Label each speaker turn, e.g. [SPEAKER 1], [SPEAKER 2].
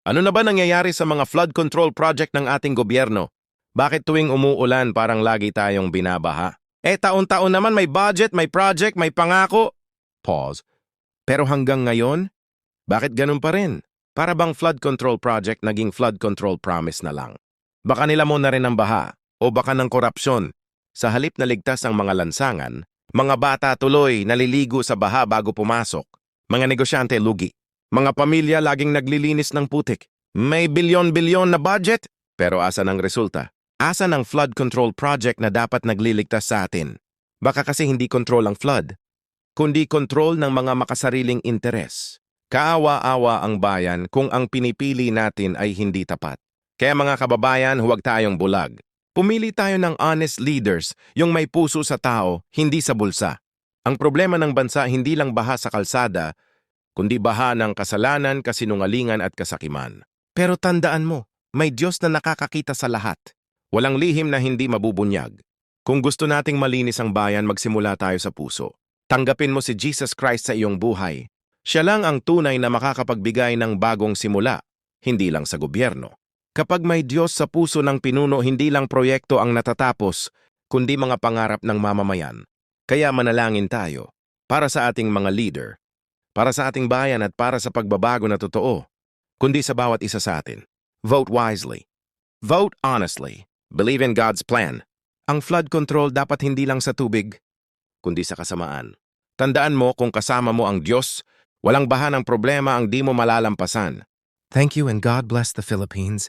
[SPEAKER 1] Ano na ba nangyayari sa mga flood control project ng ating gobyerno? Bakit tuwing umuulan parang lagi tayong binabaha? Eh taon-taon naman may budget, may project, may pangako. Pause. Pero hanggang ngayon, bakit ganun pa rin? Para bang flood control project naging flood control promise na lang? Baka nila mo na rin ang baha o baka ng korupsyon. Sa halip na ligtas ang mga lansangan, mga bata tuloy naliligo sa baha bago pumasok. Mga negosyante lugi. Mga pamilya laging naglilinis ng putik. May bilyon-bilyon na budget, pero asan ang resulta? Asan ang flood control project na dapat nagliligtas sa atin? Baka kasi hindi control ang flood, kundi control ng mga makasariling interes. Kaawa-awa ang bayan kung ang pinipili natin ay hindi tapat. Kaya mga kababayan, huwag tayong bulag. Pumili tayo ng honest leaders, yung may puso sa tao, hindi sa bulsa. Ang problema ng bansa hindi lang baha sa kalsada, kundi baha ng kasalanan, kasinungalingan at kasakiman. Pero tandaan mo, may Diyos na nakakakita sa lahat. Walang lihim na hindi mabubunyag. Kung gusto nating malinis ang bayan, magsimula tayo sa puso. Tanggapin mo si Jesus Christ sa iyong buhay. Siya lang ang tunay na makakapagbigay ng bagong simula, hindi lang sa gobyerno. Kapag may Diyos sa puso ng pinuno, hindi lang proyekto ang natatapos, kundi mga pangarap ng mamamayan. Kaya manalangin tayo para sa ating mga leader, para sa ating bayan at para sa pagbabago na totoo, kundi sa bawat isa sa atin. Vote wisely. Vote honestly. Believe in God's plan. Ang flood control dapat hindi lang sa tubig, kundi sa kasamaan. Tandaan mo kung kasama mo ang Diyos, walang baha ng problema ang di mo malalampasan. Thank you and God bless the Philippines.